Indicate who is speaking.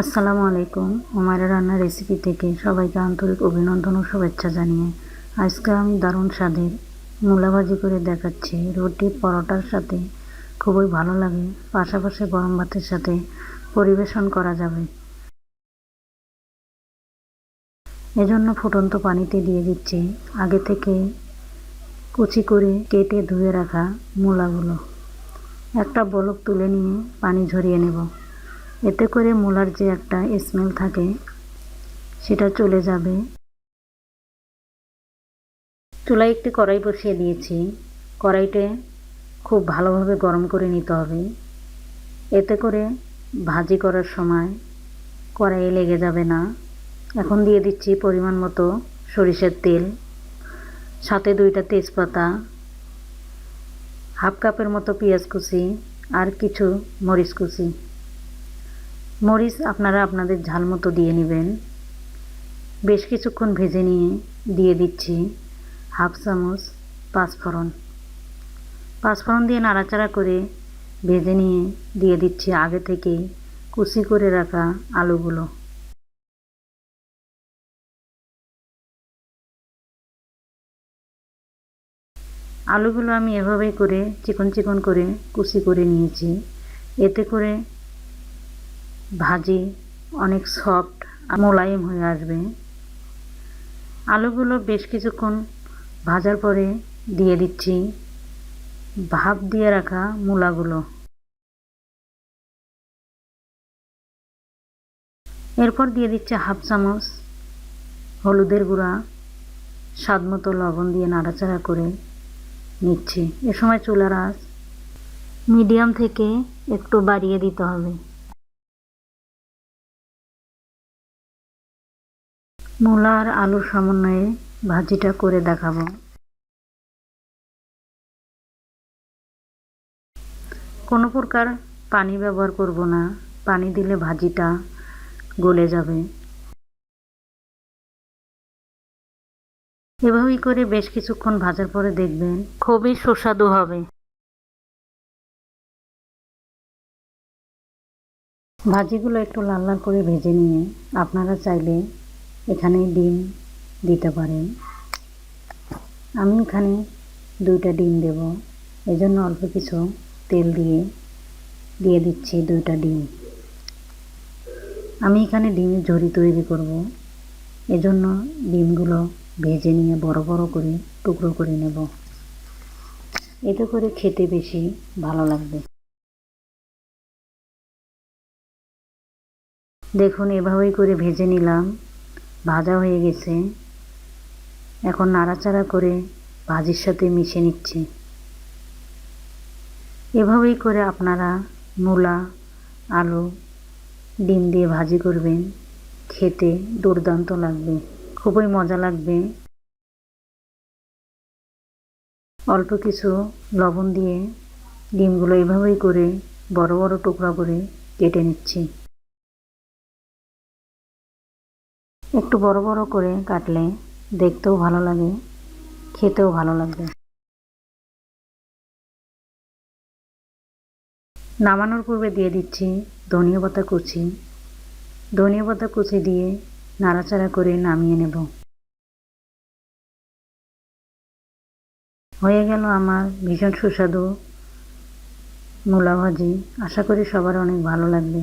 Speaker 1: আসসালামু আলাইকুম। হুমায়রা রান্নার রেসিপি থেকে সবাইকে আন্তরিক অভিনন্দন ও শুভেচ্ছা জানিয়ে আজকে আমি দারুণ স্বাদের মূলা ভাজি করে দেখাচ্ছি। রুটি, পরোটার সাথে খুবই ভালো লাগে। পাশাপাশি গরম ভাতের সাথে পরিবেশন করা যাবে। এজন্য ফুটন্ত পানিতে দিয়ে দিচ্ছি আগে থেকে কুচি করে কেটে ধুয়ে রাখা মূলাগুলো। একটা বলক তুলে নিয়ে পানি ঝরিয়ে নেব। এতে করে মূলার যে একটা স্মেল থাকে, সেটা চলে যাবে। চুলায় একটি কড়াই বসিয়ে দিয়েছি। কড়াইতে খুব ভালোভাবে গরম করে নিতে হবে। এতে করে ভাজি করার সময় কড়াইয়ে লেগে যাবে না। এখন দিয়ে দিচ্ছি পরিমাণ মতো সরিষার তেল, সাথে দুইটা তেজপাতা, হাফ কাপের মতো পেঁয়াজ কুচি আর কিছু মরিচ কুচি। মরিচ আপনারা আপনাদের ঝাল মতো দিয়ে নেবেন। বেশ কিছুক্ষণ ভেজে নিয়ে দিয়ে দিচ্ছি হাফ চামচ পাঁচফোড়ন। পাঁচফোড়ন দিয়ে নাড়াচাড়া করে ভেজে নিয়ে দিয়ে দিচ্ছি আগে থেকেই কুচি করে রাখা আলুগুলো। আলুগুলো আমি এভাবেই করে চিকন চিকন করে কুচি করে নিয়েছি। এতে করে ভাজি, অনেক সফট মোলায়েম হয়ে আসবে। আলুগুলো বেশ কিছুক্ষণ ভাজার পরে দিয়ে দিচ্ছি। ভাপ দিয়ে রাখা মূলাগুলো। এরপর দিয়ে দিচ্ছে হাফ চামচ হলুদের গুঁড়া। স্বাদ মতো লবণ দিয়ে নাড়াচাড়া করে নিচ্ছি। এ সময় চুলার আঁচ মিডিয়াম থেকে একটু বাড়িয়ে দিতে হবে। মূলা আর আলুর সমন্বয়ে ভাজিটা করে দেখাবো। কোনো প্রকার পানি ব্যবহার করব না। পানি দিলে ভাজিটা গলে যাবে। এভাবেই করে বেশ কিছুক্ষণ ভাজার পরে দেখবেন খুবই সুস্বাদু হবে। ভাজিগুলো একটু লাল লাল করে ভেজে নিয়ে আপনারা চাইলে এখানে ডিম দিতে পারেন। আমি এখানে দুইটা ডিম দেব। এজন্য অল্প কিছু তেল দিয়ে দিয়ে দিচ্ছি দুইটা ডিম। আমি এখানে ডিমের ঝুড়ি তৈরি করব। এজন্য ডিমগুলো ভেজে নিয়ে বড় বড় করে, টুকরো করে নেব। এতে করে খেতে বেশি ভালো লাগবে। দেখুন, এভাবেই করে ভেজে নিলাম। ভাজা হয়ে গেছে। এখন নাড়াচাড়া করে ভাজির সাথে মিশে নিচ্ছি। এভাবেই করে আপনারা মূলা, আলু, ডিম দিয়ে ভাজি করবেন। খেতে দুর্দান্ত লাগবে। খুবই মজা লাগবে। অল্প কিছু লবণ দিয়ে ডিমগুলো এভাবেই করে বড় বড় টুকরা করে কেটে নিচ্ছি। একটু বড় বড় করে কাটলে দেখতেও ভালো লাগে, খেতেও ভালো লাগবে। নামানোর পূর্বে দিয়ে দিচ্ছি ধনিয়া পাতা কুচি। ধনিয়া পাতা কুচি দিয়ে নাড়াচাড়া করে নামিয়ে নেব। হয়ে গেল আমার ভীষণ সুস্বাদু মূলা ভাজি আশা করি সবার অনেক ভালো লাগবে।